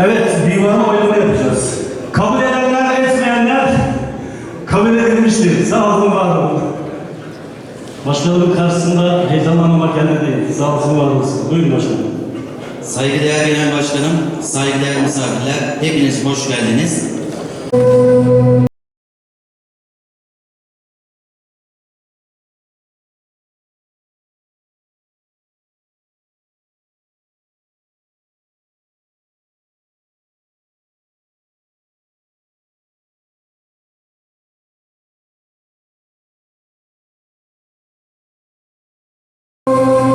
Evet, divana oylama yapacağız. Kabul edenler, etmeyenler kabul edilmiştir. Sağ olun, var olun. Başkanımın karşısında heyecanlanmamak kendindeyim. Sağ olsun, var olsun. Buyurun başkanım. Saygıdeğer Genel Başkanım, saygıdeğer misafirler, hepiniz hoş geldiniz. you